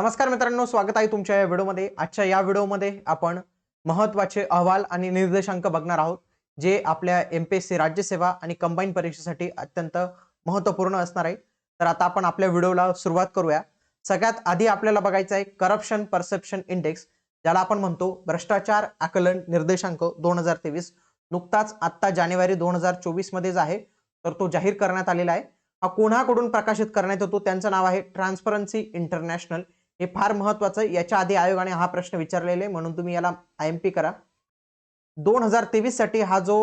नमस्कार मित्रांनो स्वागत आहे तुमच्या या व्हिडिओमध्ये. आजच्या या व्हिडिओमध्ये आपण महत्त्वाचे अहवाल आणि निर्देशांक बघणार आहोत जे आपल्या एम पी एस सी राज्यसेवा आणि कंबाईन परीक्षेसाठी अत्यंत महत्त्वपूर्ण असणार आहे. तर आता आपण आपल्या व्हिडिओला सुरुवात करूया. सगळ्यात आधी आपल्याला बघायचं आहे करप्शन परसेप्शन इंडेक्स ज्याला आपण म्हणतो भ्रष्टाचार आकलन निर्देशांक दोन हजार तेवीस. नुकताच आत्ता जानेवारी दोन हजार चोवीस मध्येच आहे तर तो जाहीर करण्यात आलेला आहे. हा कोणाकडून प्रकाशित करण्यात येतो. त्यांचं नाव आहे ट्रान्सपरन्सी इंटरनॅशनल हे फार महत्वाचं आहे. याच्या आधी आयोगाने हा प्रश्न विचारलेला आहे म्हणून तुम्ही याला आय एम पी करा. दोन हजार तेवीससाठी हा जो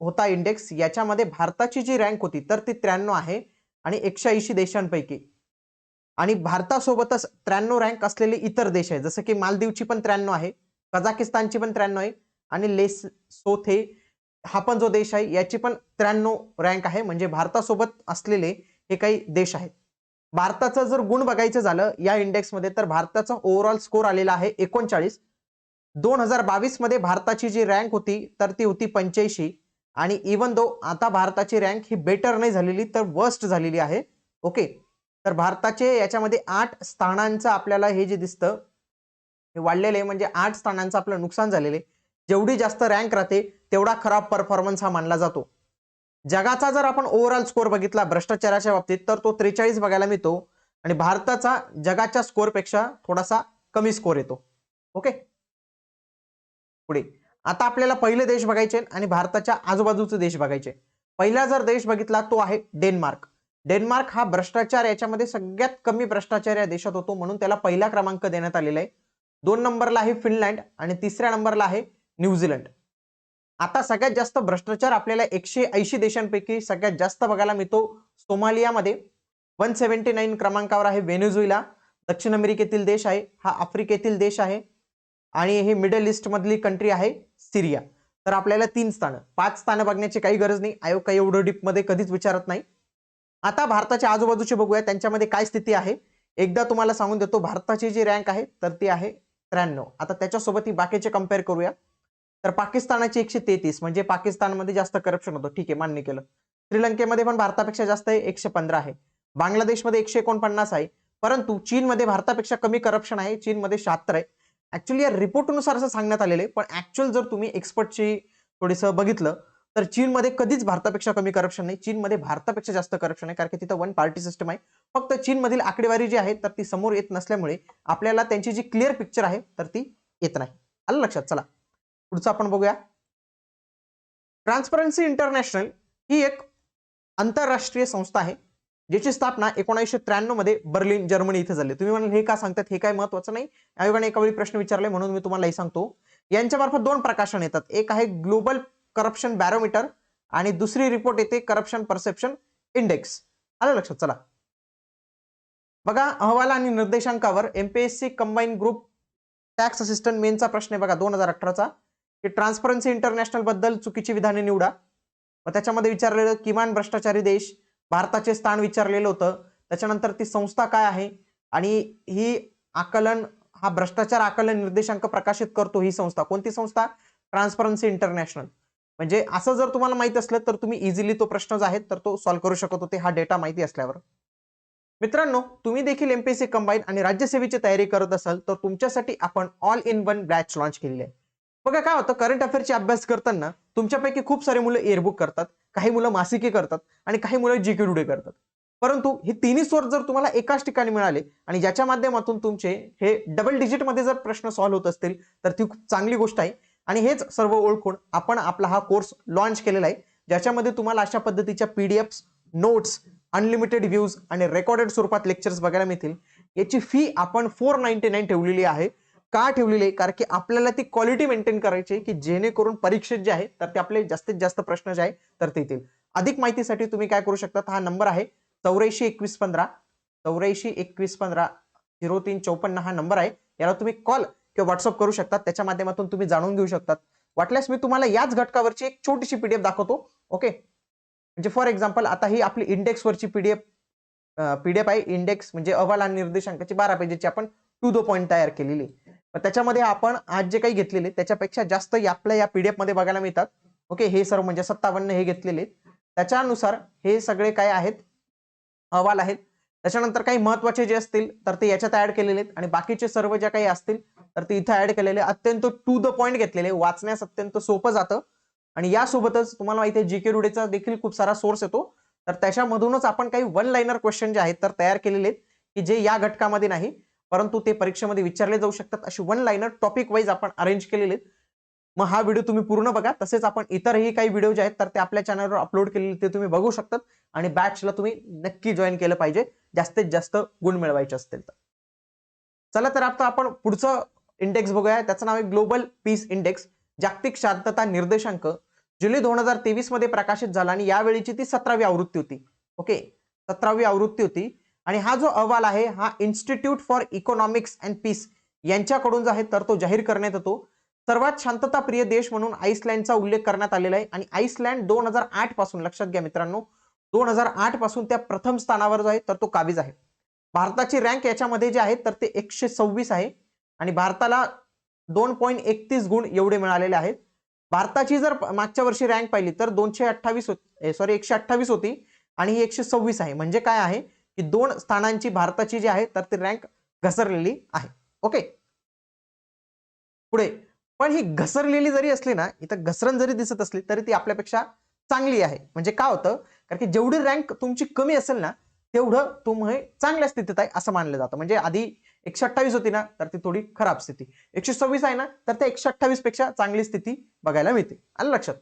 होता इंडेक्स याच्यामध्ये भारताची जी रँक होती तर ती त्र्याण्णव आहे आणि एकशे ऐंशी देशांपैकी. आणि भारतासोबतच त्र्याण्णव रँक असलेले इतर देश आहे जसं की मालदीवची पण त्र्याण्णव आहे कझाकिस्तानची पण त्र्याण्णव आहे आणि लेस सोथे हा पण जो देश आहे याची पण त्र्याण्णव रँक आहे. म्हणजे भारतासोबत असलेले हे काही देश आहेत. भारताचं जर गुण बघायचं झालं या इंडेक्समध्ये तर भारताचा ओव्हरऑल स्कोर आलेला आहे एकोणचाळीस. दोन हजार बावीसमध्ये भारताची जी रँक होती तर ती होती पंच्याऐंशी. आणि इवन दो आता भारताची रँक ही बेटर नाही झालेली तर वर्स्ट झालेली आहे. ओके तर भारताचे याच्यामध्ये आठ स्थानांचं आपल्याला हे जे दिसतं हे वाढलेलं आहे म्हणजे आठ स्थानांचं आपलं नुकसान झालेलं आहे. जेवढी जास्त रँक राहते तेवढा खराब परफॉर्मन्स हा मानला जातो. जगाचा जर आपण ओव्हरऑल स्कोर बघितला भ्रष्टाचाराच्या बाबतीत तर तो त्रेचाळीस बघायला मिळतो. आणि भारताचा जगाच्या स्कोरपेक्षा थोडासा कमी स्कोर येतो. ओके पुढे. आता आपल्याला पहिले देश बघायचे आणि भारताच्या आजूबाजूचे देश बघायचे पहिला जर देश बघितला तो आहे डेन्मार्क. डेन्मार्क हा भ्रष्टाचार याच्यामध्ये सगळ्यात कमी भ्रष्टाचार या देशात होतो म्हणून त्याला पहिला क्रमांक देण्यात आलेला आहे. दोन नंबरला आहे फिनलँड आणि तिसऱ्या नंबरला आहे न्यूझीलंड. आता सगळ्यात जास्त भ्रष्टाचार आपल्याला एकशे ऐंशी देशांपैकी सगळ्यात जास्त बघायला मिळतो. सोमालियामध्ये वन सेव्हन्टी नाईन क्रमांकावर आहे व्हेनेझुएला. दक्षिण अमेरिकेतील देश आहे. हा आफ्रिकेतील देश आहे. आणि हे मिडल ईस्टमधली कंट्री आहे सिरिया. तर आपल्याला तीन स्थानं पाच स्थानं बघण्याची काही गरज नाही. आयोग काही एवढं डीपमध्ये कधीच विचारत नाही. आता भारताच्या आजूबाजूचे बघूया. त्यांच्यामध्ये काय स्थिती आहे? एकदा तुम्हाला सांगून देतो. भारताची जी रँक आहे तर ती आहे त्र्याण्णव. आता त्याच्यासोबत ही बाकीचे कंपेअर करूया. तर पाकिस्तानाची एकशे तेहतीस म्हणजे पाकिस्तानमध्ये जास्त करप्शन होतं. ठीक आहे मान्य केलं. श्रीलंकेमध्ये पण भारतापेक्षा जास्त आहे एकशे पंधरा आहे. बांगलादेशमध्ये एकशे एकोणपन्नास आहे. परंतु चीनमध्ये भारतापेक्षा कमी करप्शन आहे चीनमध्ये शहात्तर आहे. ऍक्च्युली या रिपोर्टनुसार असं सांगण्यात आलेलं आहे पण ऍक्च्युअल जर तुम्ही एक्सपर्टची थोडंसं बघितलं तर चीनमध्ये कधीच भारतापेक्षा कमी करप्शन नाही. चीनमध्ये भारतापेक्षा जास्त करप्शन आहे कारण की तिथं वन पार्टी सिस्टम आहे. फक्त चीनमधील आकडेवारी जी आहे तर ती समोर येत नसल्यामुळे आपल्याला त्यांची जी क्लिअर पिक्चर आहे तर ती येत नाही. आलं लक्षात? चला. पुढचं आपण बघूया. ट्रान्सपरन्सी इंटरनॅशनल ही एक आंतरराष्ट्रीय संस्था आहे ज्याची स्थापना एकोणीसशे त्र्याण्णवमध्ये बर्लिन जर्मनी इथे झाली. तुम्ही म्हणाल हे का सांगतात? हे काय महत्वाचं नाही? आयोगाने एका वेळी प्रश्न विचारले म्हणून मी तुम्हाला हे सांगतो. यांच्या मार्फत दोन प्रकाशन येतात. एक आहे ग्लोबल करप्शन बॅरोमीटर आणि दुसरी रिपोर्ट येते करप्शन परसेप्शन इंडेक्स आलं लक्षात? चला. बघा अहवाल आणि निर्देशांकावर MPSC combine group tax assistant मेनचा प्रश्न आहे बघा दोन हजार अठराचा. की ट्रान्सपरन्सी इंटरनॅशनलबद्दल चुकीची विधाने निवडा. मग त्याच्यामध्ये विचारलेलं किमान भ्रष्टाचारी देश भारताचे स्थान विचारलेलं होतं. त्याच्यानंतर ती संस्था काय आहे? आणि ही आकलन हा भ्रष्टाचार आकलन निर्देशांक प्रकाशित करतो ही संस्था. कोणती संस्था? ट्रान्सपरन्सी इंटरनॅशनल म्हणजे असं जर तुम्हाला माहीत असलं तर तुम्ही इझिली तो प्रश्न जो आहे तर तो सॉल्व्ह करू शकत होते हा डेटा माहिती असल्यावर. मित्रांनो तुम्ही देखील एमपीएससी कंबाईन आणि राज्यसेवेची तयारी करत असाल तर तुमच्यासाठी आपण all in one batch launch केलेली आहे. बघा काय होतं? करंट अफेअरचे अभ्यास करताना तुमच्यापैकी खूप सारे मुलं एअरबुक करतात काही मुलं मासिके करतात आणि काही मुलं जीके डुडे करतात. परंतु हे तिन्ही सोर्स जर तुम्हाला एकाच ठिकाणी मिळाले आणि ज्याच्या माध्यमातून तुमचे हे डबल डिजिटमध्ये जर प्रश्न सॉल्व्ह होत असतील तर ती खूप चांगली गोष्ट आहे. आणि हेच सर्व ओळखून आपण आपला हा कोर्स लॉन्च केलेला आहे ज्याच्यामध्ये तुम्हाला अशा पद्धतीच्या पीडीएफ नोट्स अनलिमिटेड व्ह्यूज आणि रेकॉर्डेड स्वरूपात लेक्चर्स बघायला मिळतील. याची फी आपण फोर नाईन्टी नाईन ठेवलेली आहे. का ठेवलेली आहे? कारण की आपल्याला ती क्वालिटी मेंटेन करायची आहे की जेणेकरून परीक्षेत जे आहे तर ते आपले जास्तीत जास्त प्रश्न जे आहे तर ते येतील. अधिक माहितीसाठी तुम्ही काय करू शकता? हा नंबर आहे चौऱ्याऐंशी एकवीस पंधरा. चौऱ्याऐंशी एकवीस पंधरा झिरो तीन चौपन्न हा नंबर आहे. याला तुम्ही कॉल किंवा व्हॉट्सअप करू शकता. त्याच्या माध्यमातून तुम्ही जाणून घेऊ शकतात वाटल्यास मी तुम्हाला याच घटकावरची एक छोटीशी पीडीएफ दाखवतो. ओके म्हणजे फॉर एक्झाम्पल आता ही आपली इंडेक्सवरची पीडीएफ पीडीएफ आहे. इंडेक्स म्हणजे अहवाल आणि निर्देशांकाची बारा पेजेची आपण टू द पॉईंट तयार केलेली त्याच्यामध्ये आपण आज जे काही घेतलेले त्याच्यापेक्षा जास्त आपल्या या पीडीएफमध्ये बघायला मिळतात. ओके हे सर्व म्हणजे सत्तावन्न हे घेतलेले. त्याच्यानुसार हे सगळे काय आहेत? अहवाल आहेत. त्याच्यानंतर काही महत्त्वाचे जे असतील तर ते याच्यात ऍड केलेले आहेत. आणि बाकीचे सर्व ज्या काही असतील तर ते इथं ऍड केलेले. अत्यंत टू द पॉइंट घेतलेले. वाचण्यास अत्यंत सोपं जातं. आणि यासोबतच तुम्हाला माहिती आहे जीके रुडेचा देखील खूप सारा सोर्स येतो. तर त्याच्यामधूनच आपण काही वन लाईनर क्वेश्चन जे आहेत तर तयार केलेले आहेत की जे या घटकामध्ये नाही. परंतु ते परीक्षेमध्ये विचारले जाऊ शकतात. अशी वन लाईनर टॉपिक वाईज आपण अरेंज केलेले. मग हा व्हिडिओ तुम्ही पूर्ण बघा. तसेच आपण इतरही काही व्हिडिओ जे आहेत तर ते आपल्या चॅनलवर अपलोड केलेले ते तुम्ही बघू शकतात. आणि बॅचला तुम्ही नक्की जॉईन केलं पाहिजे. जास्तीत जास्त गुण मिळवायचे असतील तर. चला तर आता आपण पुढचं इंडेक्स बघूया. त्याचं नाव आहे ग्लोबल पीस इंडेक्स जागतिक शांतता निर्देशांक. जुलै दोन हजार तेवीसमध्ये प्रकाशित झाला आणि यावेळीची ती सतरावी आवृत्ती होती. ओके सतरावी आवृत्ती होती. आणि हा जो अहवाल आहे हा institute for economics and peace यांच्याकडून जो आहे तर तो जाहीर करण्यात येतो. सर्वात शांतताप्रिय देश म्हणून आईसलँडचा उल्लेख करण्यात आलेला आहे. आणि आईसलँड दोन हजार आठपासून लक्षात घ्या मित्रांनो दोन हजार आठपासून त्या प्रथम स्थानावर जो आहे तर तो काबीज आहे. भारताची रँक याच्यामध्ये जे आहे तर ते एकशे सव्वीस आहे. आणि भारताला दोन पॉईंट एकतीस गुण एवढे मिळालेले आहेत. भारताची जर मागच्या वर्षी रँक पाहिली तर दोनशे अठ्ठावीस सॉरी एकशे अठ्ठावीस होती. आणि ही एकशे सव्वीस आहे. म्हणजे काय आहे? की दोन स्थानांची भारताची जी आहे तर ती रँक घसरलेली आहे. ओके पुढे पण ही घसरलेली जरी असली ना इथं घसरण जरी दिसत असली तरी ती आपल्यापेक्षा चांगली आहे. म्हणजे काय होतं? कारण की जेवढी रँक तुमची कमी असेल ना तेवढं तुम्ही चांगल्या स्थितीत आहे असं मानलं जातं. म्हणजे आधी एकशे अठ्ठावीस होती ना तर ती थोडी खराब स्थिती. एकशे सव्वीस आहे ना तर त्या एकशे अठ्ठावीसपेक्षा चांगली स्थिती बघायला मिळते. आलं लक्षात?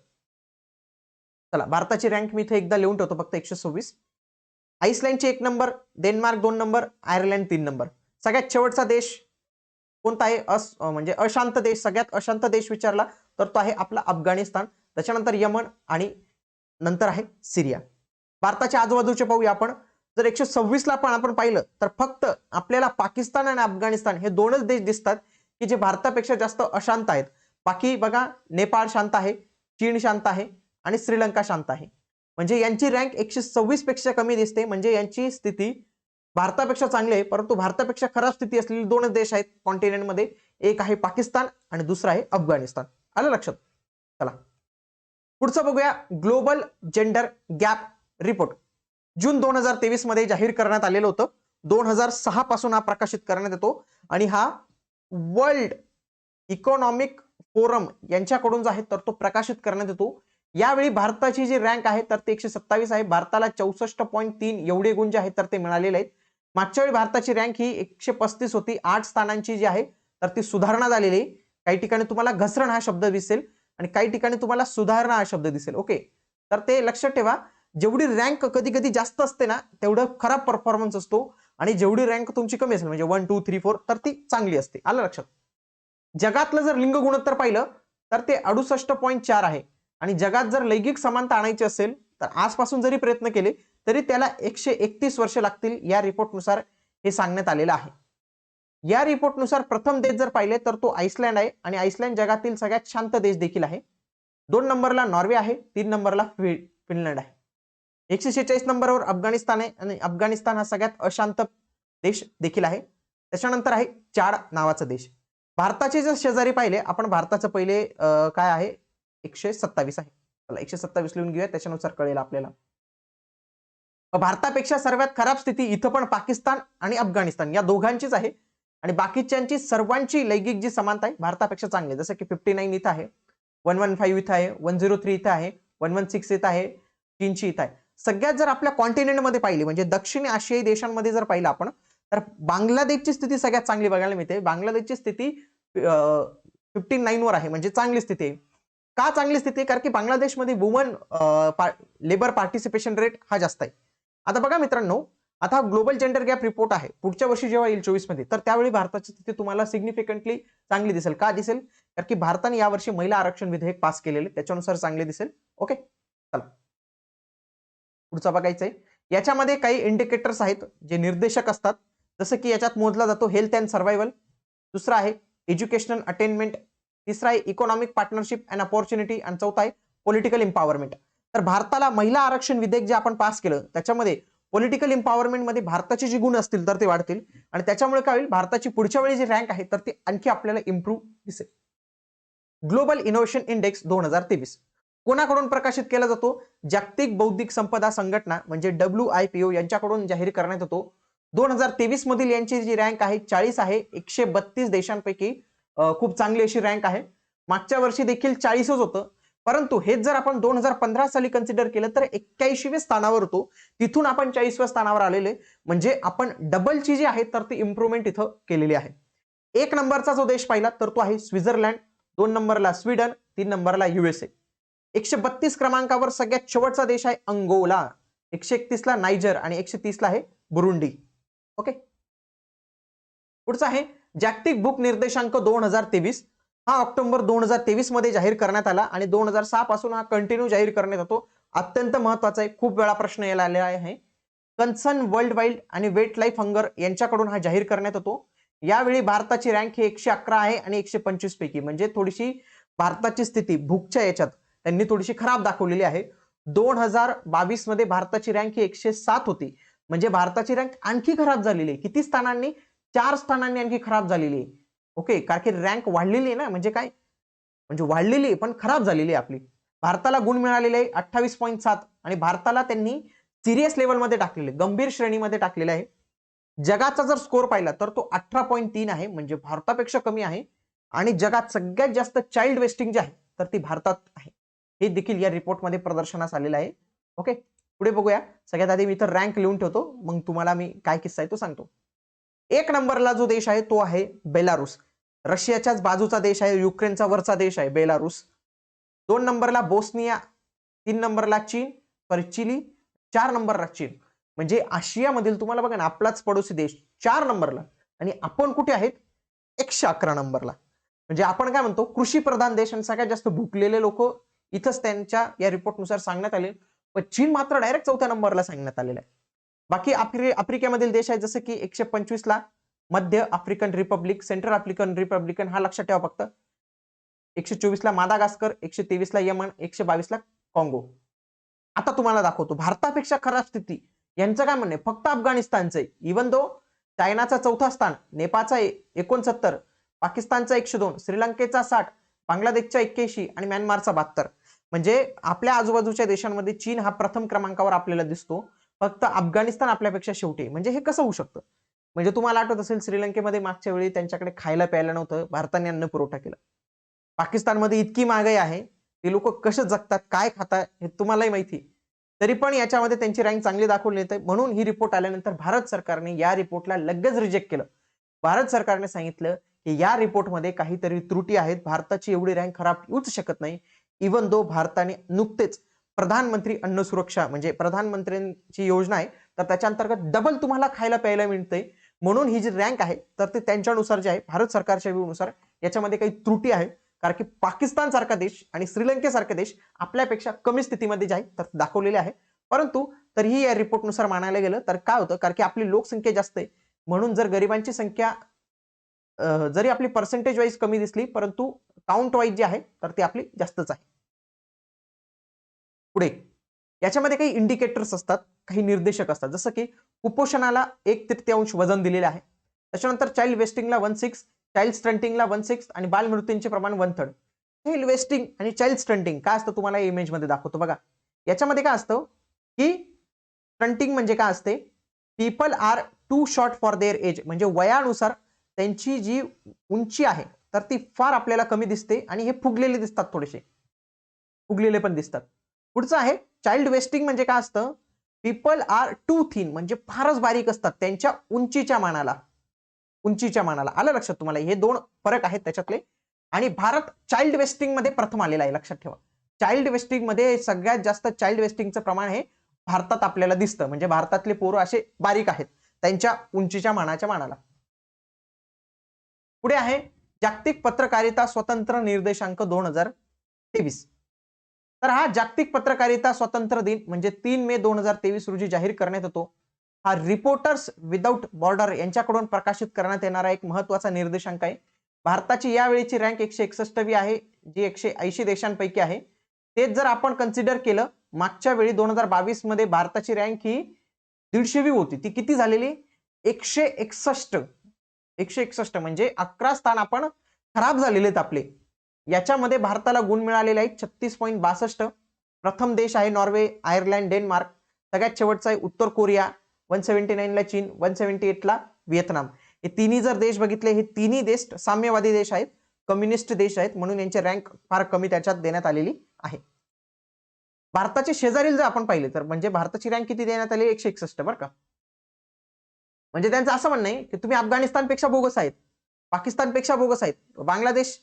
चला भारताची रँक मी इथे एकदा लिहून ठेवतो फक्त एकशे सव्वीस. आईसलँडचे एक नंबर डेन्मार्क दोन नंबर आयर्लंड तीन नंबर. सगळ्यात शेवटचा देश कोणता आहे? अस म्हणजे अशांत देश सगळ्यात अशांत देश विचारला तर तो आहे आपला अफगाणिस्तान. त्याच्यानंतर यमन आणि नंतर आहे सिरिया. भारताच्या आजूबाजूचे पाहूया आपण. जर एकशे सव्वीसला पण आपण पाहिलं तर फक्त आपल्याला पाकिस्तान आणि अफगाणिस्तान हे दोनच देश दिसतात की जे भारतापेक्षा जास्त अशांत आहेत. बाकी बघा नेपाळ शांत आहे चीन शांत आहे आणि श्रीलंका शांत आहे. म्हणजे यांची रँक एकशे सव्वीसपेक्षा कमी दिसते. म्हणजे यांची स्थिती भारतापेक्षा चांगली आहे परंतु भारतापेक्षा खराब स्थिती असलेले दोनच देश आहेत कॉन्टिनेंटमध्ये एक आहे पाकिस्तान आणि दुसरा आहे अफगाणिस्तान. आलं लक्षात? चला. पुढचं बघूया ग्लोबल जेंडर गॅप रिपोर्ट जून दोन हजार तेवीसमध्ये जाहीर करण्यात आलेलं होतं. दोन हजार सहा पासून हा प्रकाशित करण्यात येतो. आणि हा वर्ल्ड इकॉनॉमिक फोरम यांच्याकडून जो आहे तर तो प्रकाशित करण्यात येतो. यावेळी भारताची जी रँक आहे तर ते एकशे सत्तावीस आहे. भारताला चौसष्ट पॉईंट तीन एवढे गुण जे आहेत तर ते मिळालेले आहेत. मागच्या वेळी भारताची रँक ही एकशे पस्तीस होती. आठ स्थानांची जी आहे तर ती सुधारणा झालेली आहे. काही ठिकाणी तुम्हाला घसरण हा शब्द दिसेल आणि काही ठिकाणी तुम्हाला सुधारणा हा शब्द दिसेल. ओके? तर ते लक्षात ठेवा जेवढी रँक कधी कधी जास्त असते ना तेवढं खराब परफॉर्मन्स असतो आणि जेवढी रँक तुमची कमी असेल म्हणजे वन टू थ्री फोर तर ती चांगली असते. आलं लक्षात? जगातलं जर लिंग गुणोत्तर पाहिलं तर ते अडुसष्ट पॉईंट चार आहे. आणि जगात जर लैंगिक समानता आणायची असेल तर आजपासून जरी प्रयत्न केले तरी त्याला एकशे एकतीस वर्ष लागतील या रिपोर्टनुसार हे सांगण्यात आलेलं आहे. या रिपोर्टनुसार प्रथम देश जर पाहिले तर तो आईसलँड आहे आणि आईसलँड जगातील सगळ्यात शांत देश देखील आहे. दोन नंबरला नॉर्वे आहे तीन नंबरला फिनलंड आहे. एकशे शेहेचाळीस नंबरवर अफगाणिस्तान आहे आणि अफगाणिस्तान हा सगळ्यात अशांत देश देखील आहे. त्याच्यानंतर आहे चाड नावाचा देश. भारताचे जर शेजारी पाहिले आपण भारताचं पहिले काय आहे? एकशे सत्तावीस आहे. चला एकशे सत्तावीस लिहून घेऊया त्याच्यानुसार कळेल आपल्याला. भारतापेक्षा सर्वात खराब स्थिती इथं पण पाकिस्तान आणि अफगाणिस्तान. या दोघांचीच आहे. आणि बाकीच्यांची सर्वांची लैंगिक जी समानता आहे भारतापेक्षा चांगली जसं की फिफ्टी नाईन इथं आहे. वन वन फाईव्ह इथं आहे. वन झिरो थ्री इथं आहे. वन वन सिक्स इथं आहे. चीनची इथं आहे. सगळ्यात जर आपल्या कॉन्टिनेंटमध्ये पाहिली म्हणजे दक्षिण आशियाई देशांमध्ये जर पाहिलं आपण तर बांगलादेशची स्थिती सगळ्यात चांगली बघायला मिळते. बांगलादेशची स्थिती फिफ्टी नाईन वर आहे. म्हणजे चांगली स्थिती आहे. का चांगली स्थिती? आहे कारण की बांगलादेशमध्ये वुमन लेबर पार्टिसिपेशन रेट हा जास्त आहे. आता बघा मित्रांनो आता ग्लोबल जेंडर गॅप रिपोर्ट आहे. पुढच्या वर्षी जेव्हा येईल चोवीसमध्ये तर त्यावेळी भारताची स्थिती तुम्हाला सिग्निफिकंटली चांगली दिसेल. का दिसेल? कारण की भारताने यावर्षी महिला आरक्षण विधेयक पास केलेले त्याच्यानुसार चांगले दिसेल. ओके चला. पुढचा बघायचं आहे याच्यामध्ये काही इंडिकेटर्स आहेत जे निर्देशक असतात. जसं की याच्यात मोजला जातो हेल्थ अँड सर्व्हायवल दुसरा आहे एज्युकेशनल अटेनमेंट तिसरा आहे इकॉनॉमिक पार्टनरशिप अँड अपॉर्च्युनिटी आणि चौथा आहे पॉलिटिकल इम्पॉवरमेंट तर भारताला महिला आरक्षण विधेयक जे आपण पास केलं त्याच्यामध्ये पॉलिटिकल एम्पॉवरमेंटमध्ये भारताचे जे गुण असतील तर ते वाढतील. आणि त्याच्यामुळे काय होईल? भारताची पुढच्या वेळी जी रँक आहे तर ती आणखी आपल्याला इम्प्रूव्ह दिसेल. ग्लोबल इनोव्हेशन इंडेक्स दोन हजार तेवीस. कोणाकडून प्रकाशित केला जातो? जागतिक बौद्धिक संपदा संघटना म्हणजे डब्ल्यू आय पी ओ यांच्याकडून जाहीर करण्यात येतो. दोन हजार तेवीस मधील यांची जी रँक आहे चाळीस आहे. एकशे बत्तीस देशांपैकी खूप चांगली अशी रँक आहे. मागच्या वर्षी देखील चाळीसच होतं. परंतु हेच जर आपण दोन हजार पंधरा साली कन्सिडर केलं तर एक्क्याऐंशीव्या स्थानावर होतो. तिथून आपण चाळीसव्या स्थानावर आलेले. म्हणजे आपण डबलची जी आहे तर ती इम्प्रुव्हमेंट इथं केलेली आहे. एक नंबरचा जो देश पाहिला तर तो आहे स्वित्झर्लंड. दोन नंबरला स्वीडन तीन नंबरला युएसए एकशे बत्तीस क्रमांकावर सगळ्यात शेवटचा देश आहे अंगोला. एकशे एकतीसला नायजर आणि एकशे तीसला आहे बुरुंडी. ओके? पुढचा आहे जागतिक बुक निर्देशांक दोन हजार तेवीस हा ऑक्टोबर दोन हजार तेवीसमध्ये जाहीर करण्यात आला आणि दोन हजार सहा पासून हा कंटिन्यू जाहीर करण्यात येतो. अत्यंत महत्त्वाचा आहे खूप वेळा प्रश्न यायला आलेला आहे. कन्सर्न वर्ल्ड वाईल्ड आणि वेट लाईफ हंगर यांच्याकडून हा जाहीर करण्यात येतो. यावेळी भारताची रँक ही एकशे अकरा आहे आणि एकशे पंचवीस पैकी म्हणजे थोडीशी भारताची स्थिती भूकच्या याच्यात त्यांनी थोडीशी खराब दाखवलेली आहे. दोन हजार बावीसमध्ये भारताची रँक ही एकशे सात होती. म्हणजे भारताची रँक आणखी खराब झालेली आहे. किती स्थानांनी? चार स्थानांनी आणखी खराब झालेली आहे. ओके कारण की रँक वाढलेली आहे ना म्हणजे काय? म्हणजे वाढलेली आहे पण खराब झालेली आहे आपली. भारताला गुण मिळालेले आहे अठ्ठावीस पॉईंट सात. आणि भारताला त्यांनी सिरियस लेवलमध्ये टाकलेले गंभीर श्रेणीमध्ये टाकलेले आहे. जगाचा जर स्कोर पाहिला तर तो अठरा पॉईंट तीन आहे म्हणजे भारतापेक्षा कमी आहे. आणि जगात सगळ्यात जास्त चाइल्ड वेस्टिंग जी आहे तर ती भारतात आहे. हे देखील या रिपोर्टमध्ये प्रदर्शनास आलेलं आहे. ओके पुढे बघूया. सगळ्यात आधी मी इथं रँक लिहून ठेवतो. मग तुम्हाला मी काय किस्सा आहे तो सांगतो. एक नंबरला जो देश आहे तो आहे बेलारूस. रशियाच्याच बाजूचा देश आहे युक्रेनचा वरचा देश आहे बेलारूस. दोन नंबरला बोस्निया तीन नंबरला चीन पर चिली चार नंबरला चीन. म्हणजे आशियामधील तुम्हाला बघा ना आपलाच पडोसी देश चार नंबरला. आणि आपण कुठे आहेत? एकशे अकरा नंबरला. म्हणजे आपण काय म्हणतो कृषी प्रधान देश आणि सगळ्यात जास्त भुकलेले लोक इथंच त्यांच्या या रिपोर्टनुसार सांगण्यात आले. पण चीन मात्र डायरेक्ट चौथ्या नंबरला सांगण्यात आलेला आहे. बाकी आफ्रि आफ्रिकेमधील देश आहेत जसं की एकशे पंचवीस ला मध्य African republic central African republican हा लक्षात ठेवा फक्त. एकशे चोवीस ला मादागास्कर एकशे तेवीस ला यमन एकशे बावीस ला काँगो. आता तुम्हाला दाखवतो भारतापेक्षा खराब स्थिती. यांचं काय म्हणणे फक्त अफगाणिस्तानचं इवन दो चायनाचा चौथा स्थान नेपाळचा एकोणसत्तर पाकिस्तानचा एकशे दोन श्रीलंकेचा साठ बांगलादेशचा एक्क्याऐंशी आणि म्यानमारचा बहात्तर. म्हणजे आपल्या आजूबाजूच्या देशांमध्ये चीन हा प्रथम क्रमांकावर आपल्याला दिसतो. फक्त अफगाणिस्तान आपल्यापेक्षा शेवटी म्हणजे हे कसं होऊ शकतं? म्हणजे तुम्हाला आठवत असेल श्रीलंकेमध्ये मागच्या वेळी त्यांच्याकडे खायला प्यायला नव्हतं भारताने अन्न पुरवठा केला. पाकिस्तानमध्ये इतकी महागाई आहे ते लोक कसे जगतात काय खातात हे तुम्हालाही माहिती तरी पण याच्यामध्ये त्यांची रँक चांगली दाखवली येते म्हणून ही रिपोर्ट आल्यानंतर भारत सरकारने या रिपोर्टला लगेच रिजेक्ट केलं. भारत सरकारने सांगितलं की या रिपोर्टमध्ये काहीतरी त्रुटी आहेत. भारताची एवढी रँक खराब येऊच शकत नाही. इवन दो भारताने नुकतेच प्रधानमंत्री अन्न सुरक्षा म्हणजे प्रधानमंत्र्यांची योजना आहे तर त्याच्या अंतर्गत डबल तुम्हाला खायला प्यायला मिळते. म्हणून ही जी रँक आहे तर ते त्यांच्यानुसार जे आहे भारत सरकारच्या वेळेनुसार याच्यामध्ये काही त्रुटी आहे. कारण की पाकिस्तान सारखा देश आणि श्रीलंकेसारखा देश आपल्यापेक्षा कमी स्थितीमध्ये जे आहे तर दाखवलेले आहे. परंतु तरीही या रिपोर्टनुसार मानायला गेलं तर काय होतं? कारण की आपली लोकसंख्या जास्त आहे. म्हणून जर गरिबांची संख्या जरी आपली पर्सेंटेज वाईज कमी दिसली परंतु काउंट वाईज जी आहे तर ती आपली जास्तच आहे. पुढे. याच्यामध्ये काही इंडिकेटर्स असतात काही निर्देशक असतात. जसं की कुपोषणाला एक तृतीयांश वजन दिलेले आहे. त्याच्यानंतर चाइल्ड वेस्टिंगला वन सिक्स चाइल्ड स्टंटिंगला वन सिक्स आणि बालमृत्यूंचे प्रमाण वन थर्ड चाइल्ड वेस्टिंग आणि चाइल्ड स्टंटिंग काय असतं तुम्हाला इमेजमध्ये दाखवतो बघा. याच्यामध्ये काय असतं की स्टंटिंग म्हणजे काय असते? People are too short for their age म्हणजे वयानुसार त्यांची जी उंची आहे तर ती फार आपल्याला कमी दिसते आणि हे फुगलेले दिसतात थोडेसे. फुगलेले पण दिसतात. पुढचं आहे चाइल्ड वेस्टिंग म्हणजे काय असतं? पीपल आर टू थिन म्हणजे फारच बारीक असतात. त्यांच्या उंचीच्या मानाला. उंचीच्या मानाला. आलं लक्षात तुम्हाला? हे दोन फरक आहेत त्याच्यातले. आणि भारत चाइल्ड वेस्टिंगमध्ये प्रथम आलेला आहे लक्षात ठेवा. चाइल्ड वेस्टिंगमध्ये सगळ्यात जास्त चाइल्ड वेस्टिंगचं प्रमाण हे भारतात आपल्याला दिसतं. म्हणजे भारतातले पोरं असे बारीक आहेत. त्यांच्या उंचीच्या मानाच्या मानाला. पुढे आहे जागतिक पत्रकारिता स्वतंत्र निर्देशांक दोन हजार तेवीस. तर हा जागतिक पत्रकारिता स्वातंत्र्य दिन म्हणजे तीन मे दोन हजार तेवीस रोजी जाहीर करण्यात येतो. हा रिपोर्टर्स विदाऊट बॉर्डर यांच्याकडून प्रकाशित करण्यात येणारा एक महत्त्वाचा निर्देशांक आहे. भारताची यावेळीची रँक एकशे एकसष्टवी आहे जी एकशे ऐंशी देशांपैकी आहे. तेच जर आपण कन्सिडर केलं मागच्या वेळी दोन हजार बावीसमध्ये भारताची रँक ही दीडशेवी होती. ती किती झालेली? एकशे एकसष्ट. एकशे एकसष्ट म्हणजे अकरा स्थान आपण खराब झालेले आहेत आपले. याच्यामध्ये भारताला गुण मिळालेले आहेत. छत्तीस पॉईंट बासष्ट. प्रथम देश आहे नॉर्वे आयर्लंड डेन्मार्क. सगळ्यात शेवटचा आहे उत्तर कोरिया वन सेव्हन्टी नाईनला चीन वन सेव्हन्टी एटला व्हिएतनाम. हे तिन्ही जर देश बघितले हे तिन्ही देश साम्यवादी देश आहेत कम्युनिस्ट देश आहेत म्हणून यांचे रँक फार कमी त्याच्यात देण्यात आलेली आहे. भारताचे शेजारील जर आपण पाहिले तर म्हणजे भारताची रँक किती देण्यात आली? एकशे एकसष्ट बरं का? म्हणजे त्यांचं असं म्हणणं आहे की तुम्ही अफगाणिस्तानपेक्षा बोगस आहेत पाकिस्तानपेक्षा बोगस आहेत बांगलादेश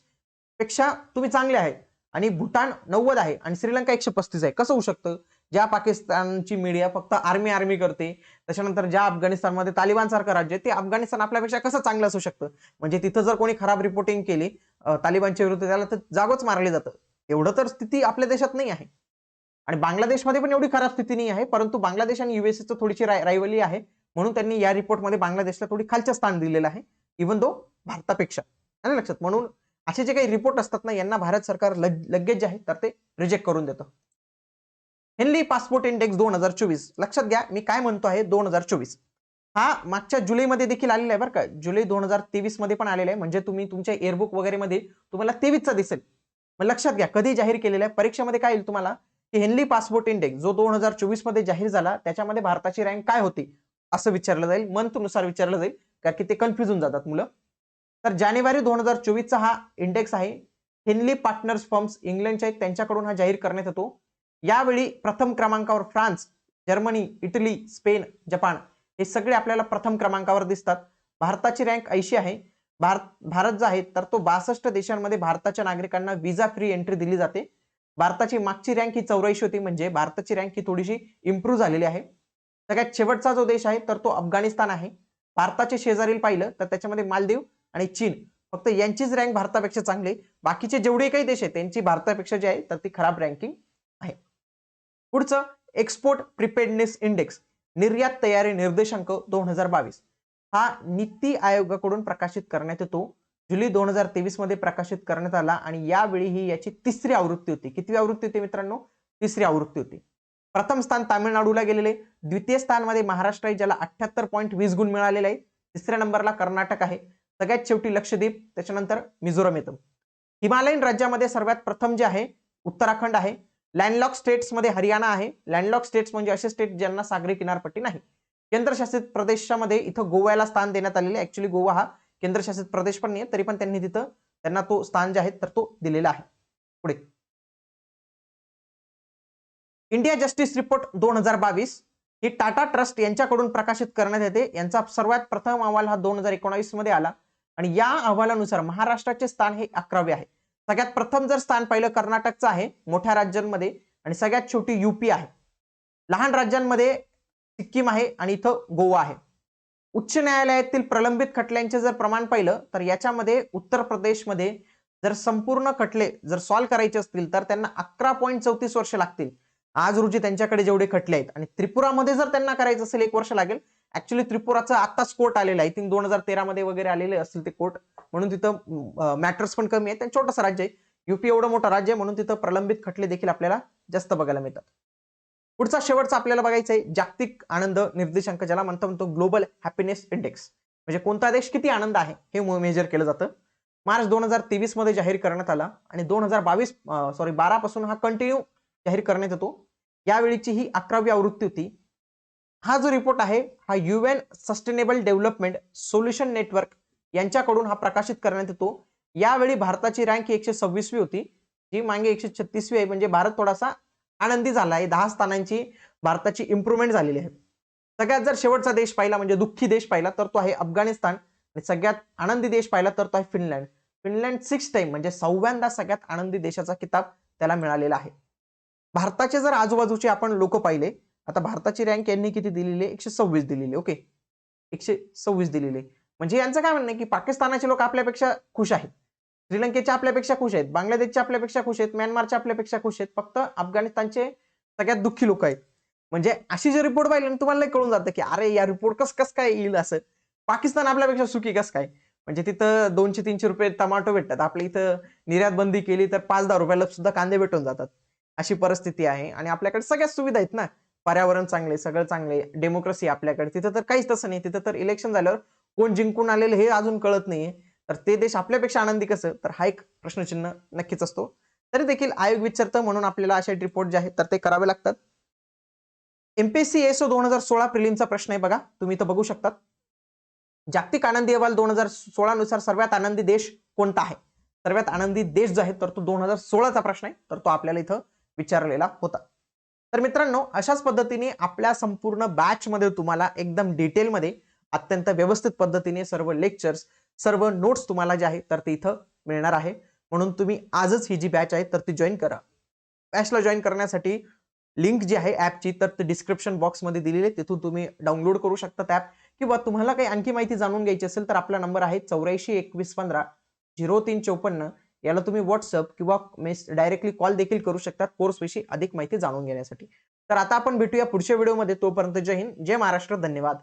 पेक्षा तुम्ही चांगले आहे. आणि भूटान नव्वद आहे आणि श्रीलंका एकशे पस्तीस आहे. कसं होऊ शकतं? ज्या पाकिस्तानची मीडिया फक्त आर्मी आर्मी करते त्याच्यानंतर ज्या अफगाणिस्तानमध्ये तालिबान सारखं राज्य आहे ते अफगाणिस्तान आपल्यापेक्षा कसं चांगलं असू शकतं? म्हणजे तिथं जर कोणी खराब रिपोर्टिंग केली तालिबानच्या विरुद्ध त्याला तर जागोच मारले जातं. एवढं तर स्थिती आपल्या देशात नाही आहे. आणि बांगलादेशमध्ये पण एवढी खराब स्थिती नाही आहे परंतु बांगलादेश आणि युएसएचं थोडीशी रायवली आहे. म्हणून त्यांनी या रिपोर्टमध्ये बांगलादेशला थोडी खालचं स्थान दिलेलं आहे इवन दो भारतापेक्षा. लक्षात? म्हणून असे जे काही रिपोर्ट असतात ना यांना भारत सरकार लगेच जे आहे तर ते रिजेक्ट करून देतं. हेनली पासपोर्ट इंडेक्स दोन हजार चोवीस. लक्षात घ्या मी काय म्हणतो आहे दोन हजार चोवीस. हा मागच्या जुलैमध्ये देखील आलेला आहे बरं का. जुलै दोन हजार तेवीसमध्ये पण आलेला आहे. म्हणजे तुम्ही तुमच्या एअरबुक वगैरे मध्ये तुम्हाला तेवीसचा दिसेल. मग लक्षात घ्या कधी जाहीर केलेलं आहे परीक्षेमध्ये काय येईल तुम्हाला? की हेनली पासपोर्ट इंडेक्स जो दोन हजार चोवीसमध्ये जाहीर झाला त्याच्यामध्ये भारताची रँक काय होती? असं विचारलं जाईल मंथनुसार विचारलं जाईल कारण की ते कन्फ्युज होऊन जातात मुलं. तर जानेवारी दोन हजार चोवीसचा हा इंडेक्स आहे. हेनली पार्टनर्स फर्म्स इंग्लंडच्या आहेत त्यांच्याकडून हा जाहीर करण्यात येतो. यावेळी प्रथम क्रमांकावर France Germany Italy Spain Japan हे सगळे आपल्याला प्रथम क्रमांकावर दिसतात. भारताची रँक ऐंशी आहे. भारत भारत जो आहे तर तो बासष्ट देशांमध्ये भारताच्या नागरिकांना विजा फ्री एंट्री दिली जाते. भारताची मागची रँक ही चौऱ्याऐंशी होती म्हणजे भारताची रँक ही थोडीशी इम्प्रूव्ह झालेली आहे. सगळ्यात शेवटचा जो देश आहे तर तो अफगाणिस्तान आहे. भारताचे शेजारील पाहिलं तर त्याच्यामध्ये मालदीव आणि चीन. फक्त यांचीच रँक भारतापेक्षा चांगली. बाकीचे जेवढे काही देश आहेत त्यांची भारतापेक्षा जी आहे तर ती खराब रँकिंग आहे. पुढचं एक्सपोर्ट प्रिपेडनेस इंडेक्स निर्यात तयारी निर्देशांक दोन हजार बावीस. हा नीती आयोगाकडून प्रकाशित करण्यात येतो. जुलै दोन हजार तेवीसमध्ये प्रकाशित करण्यात आला आणि यावेळी ही याची तिसरी आवृत्ती होती. कितवी आवृत्ती होती मित्रांनो? तिसरी आवृत्ती होती. प्रथम स्थान तामिळनाडूला गेलेले. द्वितीय स्थानमध्ये महाराष्ट्र आहे ज्याला अठ्याहत्तर पॉईंट वीस गुण मिळालेले आहे तिसऱ्या नंबरला कर्नाटक आहे. सगळ्यात शेवटी लक्षद्वीप त्याच्यानंतर मिझोरम येतं. हिमालयन राज्यामध्ये सर्वात प्रथम जे आहे उत्तराखंड आहे. लँडलॉक स्टेट्समध्ये हरियाणा आहे. लँडलॉक स्टेट्स म्हणजे असे स्टेट ज्यांना सागरी किनारपट्टी नाही. केंद्रशासित प्रदेशामध्ये इथं गोव्याला स्थान देण्यात आलेले ऍक्च्युली गोवा हा केंद्रशासित प्रदेश पण नाही तरी पण त्यांनी तिथं त्यांना तो स्थान जे आहे तर तो दिलेला आहे. पुढे. इंडिया जस्टिस रिपोर्ट दोन हजार बावीस. ही टाटा ट्रस्ट यांच्याकडून प्रकाशित करण्यात येते. यांचा सर्वात प्रथम अहवाल हा दोन हजार एकोणावीसमध्ये आला. आणि या अहवालानुसार महाराष्ट्राचे स्थान हे अकरावे आहे. सगळ्यात प्रथम जर स्थान पाहिलं कर्नाटकचं आहे मोठ्या राज्यांमध्ये आणि सगळ्यात छोटी युपी आहे. लहान राज्यांमध्ये सिक्कीम आहे आणि इथं गोवा आहे. उच्च न्यायालयातील प्रलंबित खटल्यांचे जर प्रमाण पाहिलं तर याच्यामध्ये उत्तर प्रदेशमध्ये जर संपूर्ण खटले जर सॉल्व्ह करायचे असतील तर त्यांना अकरा पॉईंट चौतीस वर्ष लागतील. आज रोजी त्यांच्याकडे जेवढे खटले आहेत आणि त्रिपुरामध्ये जर त्यांना करायचं असेल एक वर्ष लागेल ऍक्च्युली त्रिपुराचं आत्ताच कोर्ट आलेलं आहे. थिंक दोन हजार तेरा मध्ये वगैरे आलेले असतील ते कोर्ट म्हणून तिथं मॅटर्स पण कमी आहेत. आणि छोटंसं राज्य आहे. युपी एवढं मोठं राज्य आहे म्हणून तिथं प्रलंबित खटले देखील आपल्याला जास्त बघायला मिळतात. पुढचा शेवटचा आपल्याला बघायचं आहे जागतिक आनंद निर्देशांक ज्याला म्हणतो म्हणतो ग्लोबल हॅपीनेस इंडेक्स म्हणजे कोणता देश किती आनंद आहे हे मेजर केलं जातं. मार्च दोन हजार तेवीसमध्ये जाहीर करण्यात आला. आणि दोन हजार बावीस सॉरी बारा पासून हा कंटिन्यू जाहीर करण्यात येतो. यावेळीची ही अकरावी आवृत्ती होती. हा जो रिपोर्ट आहे हा UN sustainable development solution network यांच्याकडून हा प्रकाशित करण्यात येतो. यावेळी भारताची रँक ही एकशे सव्वीसवी होती. जी मागे एकशे छत्तीसवी आहे म्हणजे भारत थोडासा आनंदी झाला आहे. दहा स्थानांची भारताची इम्प्रुव्हमेंट झालेली आहे. सगळ्यात जर शेवटचा देश पाहिला म्हणजे दुःखी देश पाहिला तर तो आहे अफगाणिस्तान. आणि सगळ्यात आनंदी देश पाहिला तर तो आहे फिनलँड. फिनलँड सिक्स टाइम म्हणजे सहाव्यांदा सगळ्यात आनंदी देशाचा किताब त्याला मिळालेला आहे. भारताचे जर आजूबाजूचे आपण लोक पाहिले आता भारताची रँक यांनी किती दिलेली आहे? एकशे सव्वीस दिलेली ओके एकशे सव्वीस दिलेली म्हणजे यांचं काय म्हणणं की पाकिस्तानाचे लोक आपल्यापेक्षा खुश आहेत. श्रीलंकेचे आपल्यापेक्षा खुश आहेत. बांगलादेशचे आपल्यापेक्षा खुश आहेत. म्यानमारचे आपल्यापेक्षा खुश आहेत. फक्त अफगाणिस्तानचे सगळ्यात दुःखी लोक आहेत. म्हणजे अशी जे रिपोर्ट पाहिली ना तुम्हाला कळून जातं की अरे या रिपोर्ट कस कस काय येईल असं? पाकिस्तान आपल्यापेक्षा सुखी कस काय? म्हणजे तिथं दोनशे तीनशे रुपये टमाटो भेटतात. आपल्या इथं निर्यात बंदी केली तर पाच दहा रुपयाला सुद्धा कांदे भेटून जातात. अशी परिस्थिती आहे. आणि आपल्याकडे सगळ्याच सुविधा आहेत ना. पर्यावरण चांगले सगळं चांगले डेमोक्रेसी आपल्याकडे. तिथं तर काहीच तसं नाही. तिथं तर इलेक्शन झाल्यावर कोण जिंकून आलेलं हे अजून कळत नाहीये. तर ते देश आपल्यापेक्षा आनंदी कसं? तर हा एक प्रश्नचिन्ह नक्कीच असतो. तरी देखील आयोग विचारतं म्हणून आपल्याला असे रिपोर्ट जे आहेत तर ते करावे लागतात. एमपीएससी एसओ दोन हजार सोळा प्रिलिमचा प्रश्न आहे बघा. तुम्ही इथं बघू शकतात. जागतिक आनंदी अहवाल दोन हजार सोळा नुसार सर्वात आनंदी देश कोणता आहे? सर्वात आनंदी देश जो आहे तर तो दोन हजार सोळाचा प्रश्न आहे. तर तो आपल्याला इथं विचारलेला होता. तर मित्रांनो अशाच पद्धतीने आपल्या संपूर्ण बॅच मध्ये तुम्हाला एकदम डिटेलमध्ये अत्यंत व्यवस्थित पद्धतीने सर्व लेक्चर्स सर्व नोट्स तुम्हाला जे आहे तर ते इथं मिळणार आहे. म्हणून तुम्ही आजच ही जी बॅच आहे तर ती जॉईन करा. बॅचला जॉईन करण्यासाठी लिंक जी आहे ॲपची तर ती डिस्क्रिप्शन बॉक्समध्ये दिलेली आहे. तिथून तुम्ही डाउनलोड करू शकता ॲप किंवा तुम्हाला काही आणखी माहिती जाणून घ्यायची असेल तर आपला नंबर आहे चौऱ्याऐंशी एकवीस पंधरा झिरो तीन चौपन्न याला तुम्ही व्हॉट्सअप किंवा मेस डायरेक्टली कॉल देखील करू शकतात कोर्सविषयी अधिक माहिती जाणून घेण्यासाठी. तर आता आपण भेटूया पुढच्या व्हिडिओमध्ये तोपर्यंत जय हिंद जय महाराष्ट्र धन्यवाद.